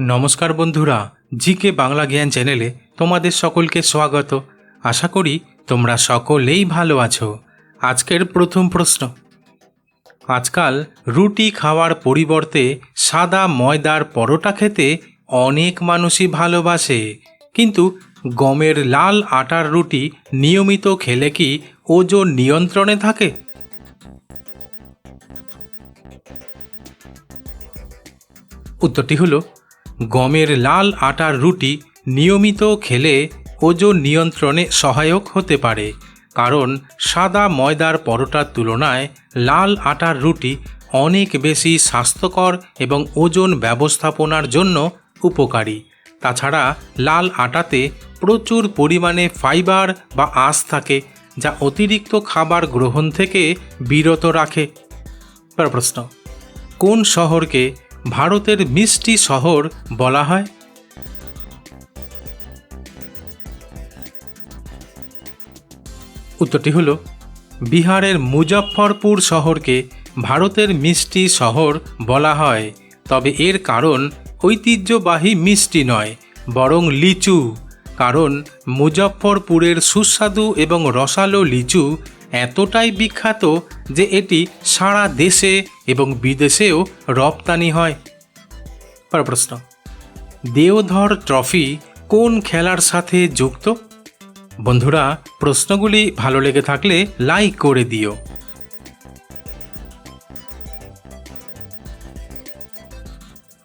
নমস্কার বন্ধুরা, জিকে বাংলা জ্ঞান চ্যানেলে তোমাদের সকলকে স্বাগত। আশা করি তোমরা সকলেই ভালো আছো। আজকের প্রথম প্রশ্ন। আজকাল রুটি খাওয়ার পরিবর্তে সাদা ময়দার পরোটা খেতে অনেক মানুষই ভালোবাসে। কিন্তু গমের লাল আটার রুটি নিয়মিত খেলে কি ওজন নিয়ন্ত্রণে থাকে? উত্তরটি হলো গমের লাল আটার রুটি নিয়মিত খেলে ওজন নিয়ন্ত্রণে সহায়ক হতে পারে। কারণ সাদা ময়দার পরোটার তুলনায় লাল আটার রুটি অনেক বেশি স্বাস্থ্যকর এবং ওজন ব্যবস্থাপনার জন্য উপকারী। তাছাড়া লাল আটাতে প্রচুর পরিমাণে ফাইবার বা আঁশ থাকে, যা অতিরিক্ত খাবার গ্রহণ থেকে বিরত রাখে। প্রশ্ন, কোন শহরকে ভারতের মিষ্টি শহর বলা হয়। উত্তরটি হলো, বিহারের মুজফ্ফরপুর শহরকে ভারতের মিষ্টি শহর বলা হয়, তবে এর কারণ ঐতিহ্যবাহী মিষ্টি নয়, বরং লিচু। কারণ মুজফ্ফরপুরের সুস্বাদু এবং রসালো লিচু এতটাই বিখ্যাত যে এটি সারা দেশে এবং বিদেশেও রপ্তানি হয়। পরের প্রশ্ন, দেওধর ট্রফি কোন খেলার সাথে যুক্ত? বন্ধুরা, প্রশ্নগুলি ভালো লেগে থাকলে লাইক করে দিও।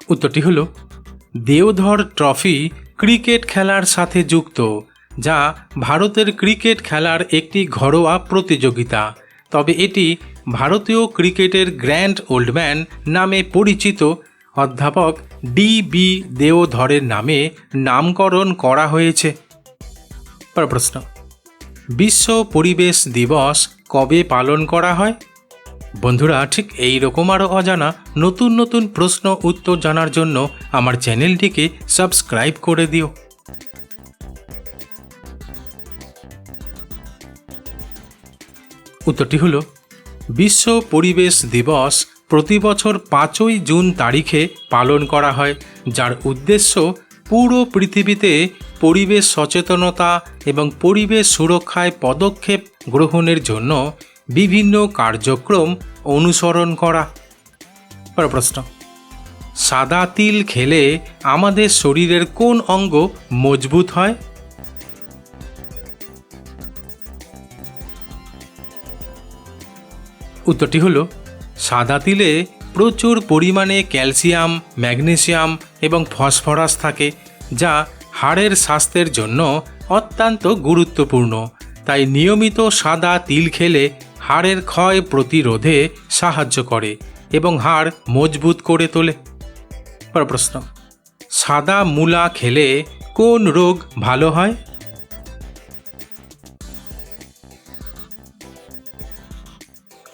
উত্তরটি হল, দেওধর ট্রফি ক্রিকেট খেলার সাথে যুক্ত। যা ভারতের ক্রিকেট খেলার একটি ঘরোয়া প্রতিযোগিতা। তবে এটি ভারতীয় ক্রিকেটের গ্র্যান্ড ওল্ডম্যান নামে পরিচিত। অধ্যাপক ডি বি দেওধরের নামে নামকরণ করা হয়েছে। প্রশ্ন। বিশ্ব পরিবেশ দিবস কবে পালন করা হয়? বন্ধুরা, ঠিক এই রকম আরও অজানা নতুন নতুন প্রশ্ন উত্তর জানার জন্য আমার চ্যানেলটিকে সাবস্ক্রাইব করে দিও। উত্তরটি হলো, বিশ্ব পরিবেশ দিবস প্রতি বছর পাঁচই জুন তারিখে পালন করা হয়, যার উদ্দেশ্য পুরো পৃথিবীতে পরিবেশ সচেতনতা এবং পরিবেশ সুরক্ষায় পদক্ষেপ গ্রহণের জন্য বিভিন্ন কার্যক্রম অনুসরণ করা। প্রশ্ন, সাদা তিল খেলে আমাদের শরীরের কোন অঙ্গ মজবুত হয়? উত্তরটি হলো, সাদা তিলে প্রচুর পরিমাণে ক্যালসিয়াম, ম্যাগনেসিয়াম এবং ফসফরাস থাকে, যা হাড়ের স্বাস্থ্যের জন্য অত্যন্ত গুরুত্বপূর্ণ। তাই নিয়মিত সাদা তিল খেলে হাড়ের ক্ষয় প্রতিরোধে সাহায্য করে এবং হাড় মজবুত করে তোলে। প্রশ্ন, সাদা মূলা খেলে কোন রোগ ভালো হয়?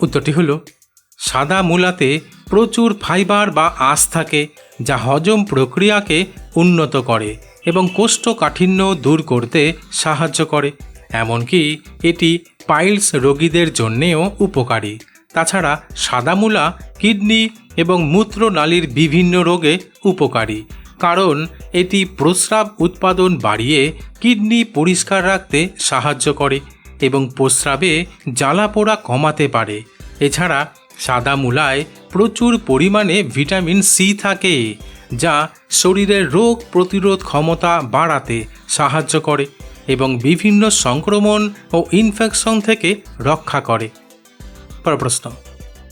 উত্তরটি হলো, সাদা মূলাতে প্রচুর ফাইবার বা আঁশ থাকে যা হজম প্রক্রিয়াকে উন্নত করে এবং কোষ্ঠকাঠিন্য দূর করতে সাহায্য করে। এমনকি এটি পাইলস রোগীদের জন্যেও উপকারী। তাছাড়া সাদা মূলা কিডনি এবং মূত্রনালীর বিভিন্ন রোগে উপকারী, কারণ এটি প্রস্রাব উৎপাদন বাড়িয়ে কিডনি পরিষ্কার রাখতে সাহায্য করে এবং প্রস্রাবে জ্বালা পোড়া কমাতে পারে। এছাড়া সাদা মূলায় প্রচুর পরিমাণে ভিটামিন সি থাকে, যা শরীরের রোগ প্রতিরোধ ক্ষমতা বাড়াতে সাহায্য করে এবং বিভিন্ন সংক্রমণ ও ইনফেকশন থেকে রক্ষা করে। পর প্রশ্ন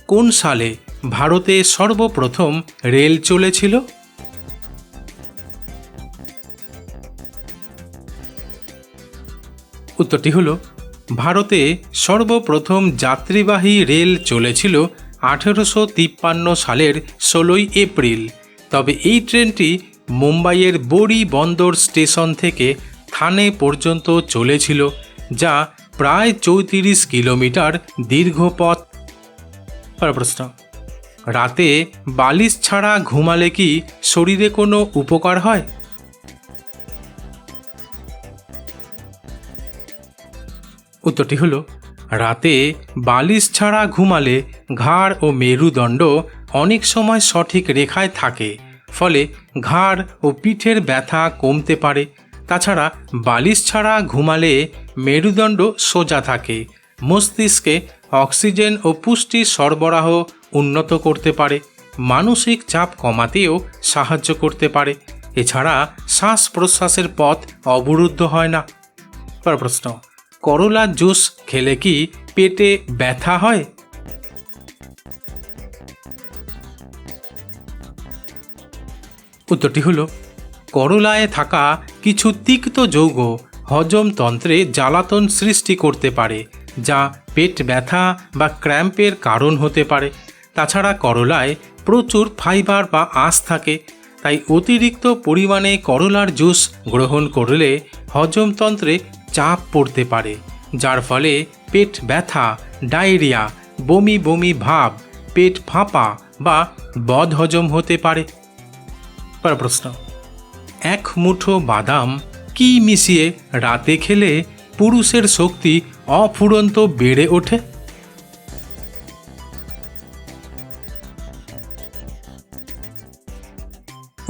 কোন সালে ভারতে সর্বপ্রথম রেল চলেছিল? উত্তরটি হলো ভারতে সর্বপ্রথম যাত্রীবাহী রেল চলেছিল আঠেরোশো তিপ্পান্ন সালের ষোলোই এপ্রিল। তবে এই ট্রেনটি মুম্বাইয়ের বড়ি বন্দর স্টেশন থেকে থানে পর্যন্ত চলেছিল, যা প্রায় চৌত্রিশ কিলোমিটার দীর্ঘ পথ। প্রশ্ন, রাতে বালিশ ছাড়া ঘুমালে কি শরীরে কোনো উপকার হয়? উত্তরটি হলো, রাতে বালিশ ছাড়া ঘুমালে ঘাড় ও মেরুদণ্ড অনেক সময় সঠিক রেখায় থাকে, ফলে ঘাড় ও পিঠের ব্যথা কমতে পারে। তাছাড়া বালিশ ছাড়া ঘুমালে মেরুদণ্ড সোজা থাকে, মস্তিষ্কে অক্সিজেন ও পুষ্টি সরবরাহ উন্নত করতে পারে, মানসিক চাপ কমাতেও সাহায্য করতে পারে। এছাড়া শ্বাস প্রশ্বাসের পথ অবরুদ্ধ হয় না। পর প্রশ্ন করলার জুস খেলে কি পেটে ব্যথা হয়? উত্তরটি হলো, করলায় থাকা কিছু তিক্ত যৌগ হজমতন্ত্রে জ্বালাতন সৃষ্টি করতে পারে, যা পেট ব্যথা বা ক্র্যাম্পের কারণ হতে পারে। তাছাড়া করলায় প্রচুর ফাইবার বা আঁশ থাকে, তাই অতিরিক্ত পরিমাণে করলার জুস গ্রহণ করলে হজমতন্ত্রে চাপ পড়তে পারে, যার ফলে পেট ব্যথা, ডায়রিয়া, বমি বমি ভাব, পেট ফাঁপা বা বদহজম হতে পারে। প্রশ্ন, এক মুঠো বাদাম কি মিশিয়ে রাতে খেলে পুরুষের শক্তি অফুরন্ত বেড়ে ওঠে?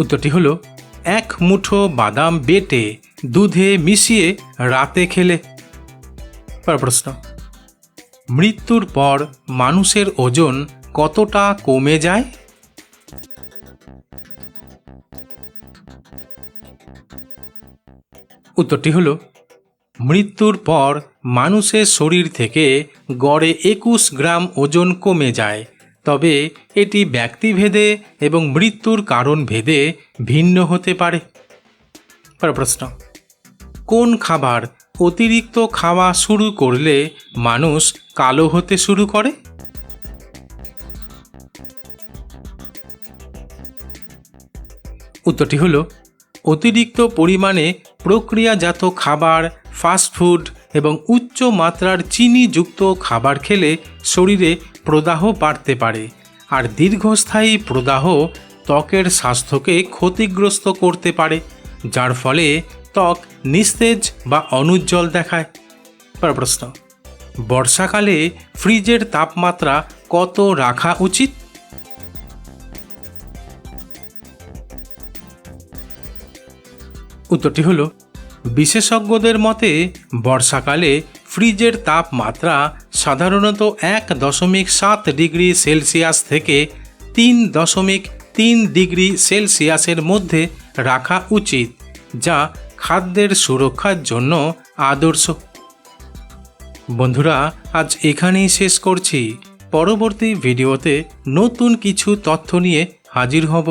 উত্তরটি হলো, এক মুঠো বাদাম বেটে দুধে মিশিয়ে রাতে খেলে। পর প্রশ্ন। মৃত্যুর পর মানুষের ওজন কতটা কমে যায়? উত্তরটি হলো, মৃত্যুর পর মানুষের শরীর থেকে গড়ে একুশ গ্রাম ওজন কমে যায়। তবে এটি ব্যক্তিভেদে এবং মৃত্যুর কারণ ভেদে ভিন্ন হতে পারে। প্রশ্ন। কোন খাবার অতিরিক্ত খাওয়া শুরু করলে মানুষ কালো হতে শুরু করে? উত্তরটি হলো, অতিরিক্ত পরিমাণে প্রক্রিয়াজাত খাবার ফাস্টফুড এবং উচ্চ মাত্রার চিনিযুক্ত খাবার খেলে শরীরে প্রদাহ বাড়তে পারে। আর দীর্ঘস্থায়ী প্রদাহ ত্বকের স্বাস্থ্যকে ক্ষতিগ্রস্ত করতে পারে, যার ফলে ত্বক নিস্তেজ বা অনুজ্জ্বল দেখায়। পর প্রশ্ন, বর্ষাকালে ফ্রিজের তাপমাত্রা কত রাখা উচিত? উত্তরটি হলো, বিশেষজ্ঞদের মতে বর্ষাকালে ফ্রিজের তাপমাত্রা সাধারণত এক দশমিক সাত ডিগ্রি সেলসিয়াস থেকে তিন দশমিক তিন ডিগ্রি সেলসিয়াসের মধ্যে রাখা উচিত, যা খাদ্যের সুরক্ষার জন্য আদর্শ। বন্ধুরা, আজ এখানেই শেষ করছি। পরবর্তী ভিডিওতে নতুন কিছু তথ্য নিয়ে হাজির হব।